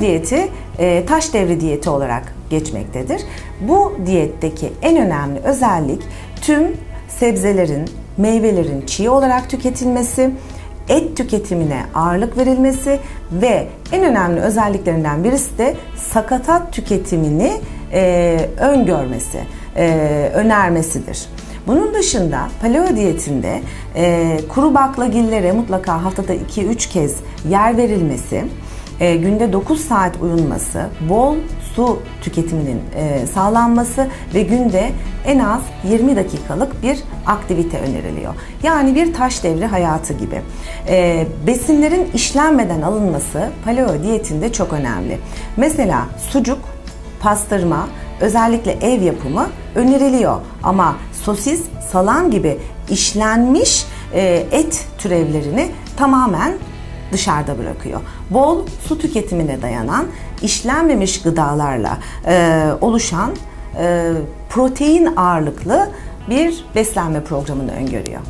diyeti e, taş devri diyeti olarak geçmektedir. Bu diyetteki en önemli özellik tüm sebzelerin, meyvelerin çiğ olarak tüketilmesi, et tüketimine ağırlık verilmesi ve en önemli özelliklerinden birisi de sakatat tüketimini e, öngörmesi, e, önermesidir. Bunun dışında paleo diyetinde e, kuru baklagillere mutlaka haftada 2-3 kez yer verilmesi, e, günde 9 saat uyunması, bol su tüketiminin e, sağlanması ve günde en az 20 dakikalık bir aktivite öneriliyor. Yani bir taş devri hayatı gibi. E, besinlerin işlenmeden alınması paleo diyetinde çok önemli. Mesela sucuk, pastırma, özellikle ev yapımı öneriliyor. Ama sosis, salam gibi işlenmiş e, et türevlerini tamamen dışarıda bırakıyor. Bol su tüketimine dayanan işlenmemiş gıdalarla e, oluşan e, protein ağırlıklı bir beslenme programını öngörüyor.